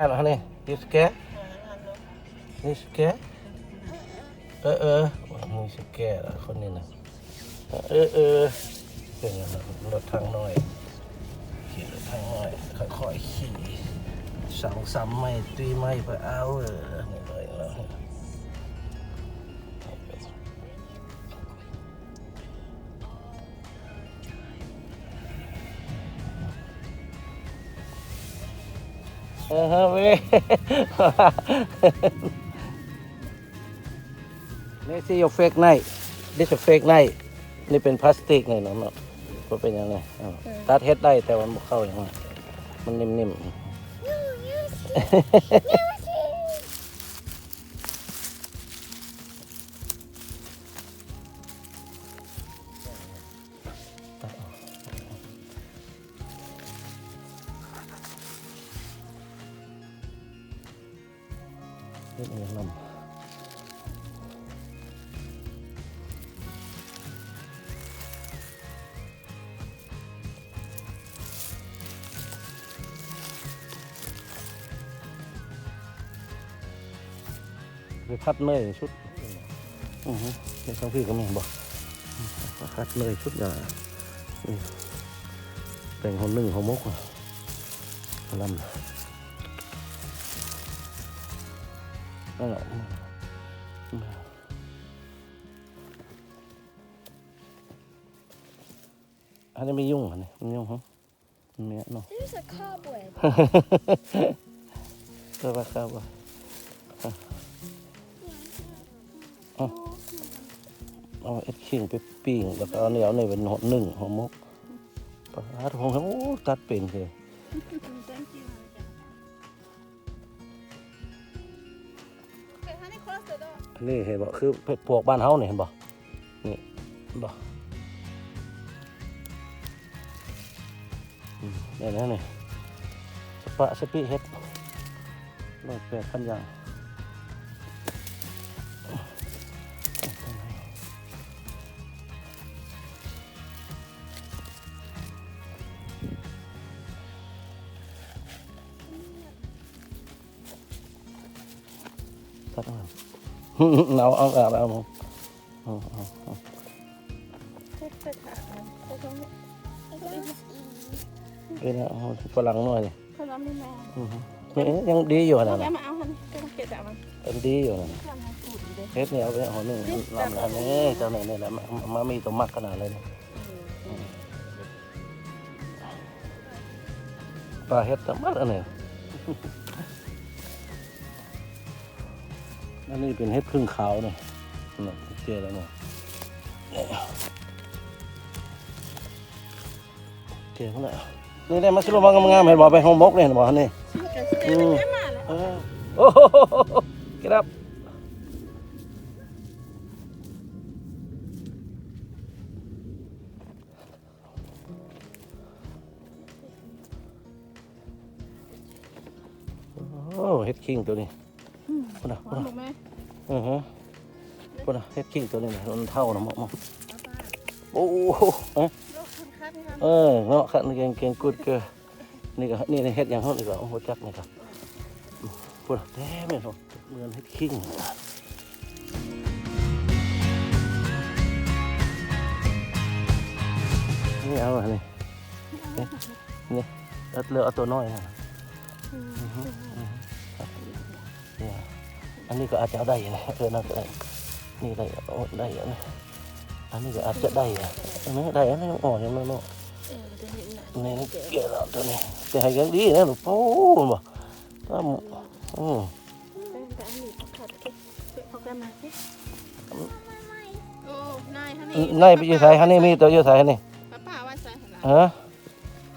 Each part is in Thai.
Ano honey? You scared? You scared? เออเออมึงสแกละคนนี้นะเออเออเป็นยังไงรถทางน้อยขี่รถทางน้อยค่อยๆขี่สองสามไม่ตีไม่ไปเอาเออนี่เลยแล้ว เออฮะเว้ยนี่สิโยเฟกไนนี่จะเฟกไนนี่เป็นพลาสติกไงเนาะเนาะมันเป็นยังไงอ้าวตัดเฮ็ดได้แต่มันบ่เข้าอย่างนั้นมันนิ่มๆ นี่มันนำไปคัดเนยชุดอือฮึในท้องพี่ก็มีบอกคัดเนยชุดอย่างนี่แต่งหัวหนึ่งหัวมกลำ นั่นแหละอันนี้ไม่ยุ่งอันนี้ไม่ยุ่งฮะมันเนี้ยเนาะ There's a cobweb. ก็ว่าครับว่าเอาเอาเอ็ดขิงไปปิ้งแล้วก็เอาเนี่ยเอาเนี่ยเป็นหัวหนึ่งหัวมกปลาร้าทองโอ้ตัดเป็นเลย Thank you. นี่เห็นบ่คือพวกบ้านเฮาเนี่ยเห็นบ่นี่บ่เนี่นะนี่สปะสปีเฮ็ดร้อยแปดพันอย่าง ตัดเอาเอาเอาเอาเอาเอาเอาเอา Take the cat one. Take on it. เป็นเอาฝรั่งหน่อยนี่ Put on the man. อือฮึนี่ยังดีอยู่นะ Okay, I'm out, honey. Go get that one. เป็นดีอยู่นะเฮ็ดเนี่ยเอาไปหัวหนึ่งลำแล้วนี่เจ้าเนี่ยนี่แหละมามามีตัวมักขนาดเลยนี่ปลาเฮ็ดตะมัดอันนี้อั นนี้เป็นเฮ็ดพึ่งขาวเนี่ยนี่เจอแล้วเนาะเจอแล้วนี่ได้มาสรุปว่างามๆเห็นบ่ไปห้องมกเนี่ยเห็นบ่นี่ Stay Mm. with Emma. เออโอ้โหครับโอ้เฮ็ดคิงตัวนี้ พุ่นน่ะพุ่น One น่ะ more. อือฮะพุ่นน่ะเฮ็ดคิงตัวนี้น่ะมันเท่านะหมอมโอ้โหเอ้ย Look, come cut it, honey. เออเนาะขันเก่งเก่งกุดเกอนี่ก็นี่นี่เฮ็ดอย่างเฮานี่ก็โอ้โหจักนี่ก็พุ่นน่ะแท้แม่นเนาะเหมือนเฮ็ดคิงนี่เอาอันนี้นี่นี่เอาเหลือเอาตัวน้อยนะเนี่ย อันนี้ก็อาจจะเอาได้นะเออน่าจะได้นี่ได้โอ้ได้อันนี้อันนี้ก็อาจจะได้อะอันนี้ได้อันนี้อ่อนยังไม่เนาะ Eh, det är inte นี่นี่เกลือแล้วตัวนี้แต่ให้ยังดีนะลูกโอ้บ่ถ้าอืม Vänta, jag vill cut it. Okay, Marky. Oh, nej, honey. ในไปอยู่ไสฮันนี่มีตัวอยู่ไสฮันนี่ Pappa, vad säger han? ฮะ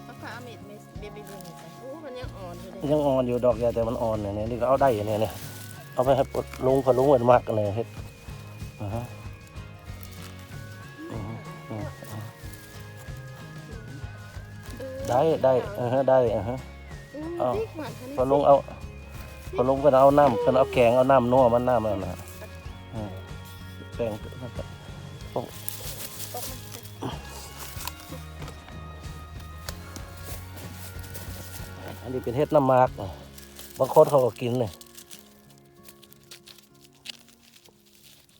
Pappa har mitt med baby bunny. Oh, men jag anar det. ยังอ่อนอยู่ดอกยาแต่มันอ่อนเนี่ยนี่ก็เอาได้เนี่ยเนี่ย เอาไปให้ปลดลุงพอลุงมันมากกันเลยเฮ็ดอ่าฮะอือฮึอือฮึได้ได้อ่าฮะได้อ่าฮะ Mm, Ja. big one, honey. พอลุงเอาพอลุงก็เอาน้ำเพิ่นเอาแกงเอาน้ำนัวมันน้ำนั่นน่ะอืมแกงอันนี้เป็นเฮ็ดน้ำหมาก บางคนเขาก็กินเลย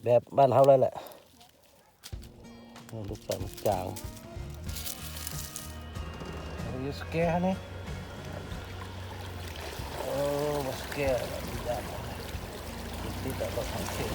แบบบ้านเฮาเลยแหละลูกสามจางยูสแกนี่โอ้มาสแกดีจ้าดีแต่เราทำเก่ง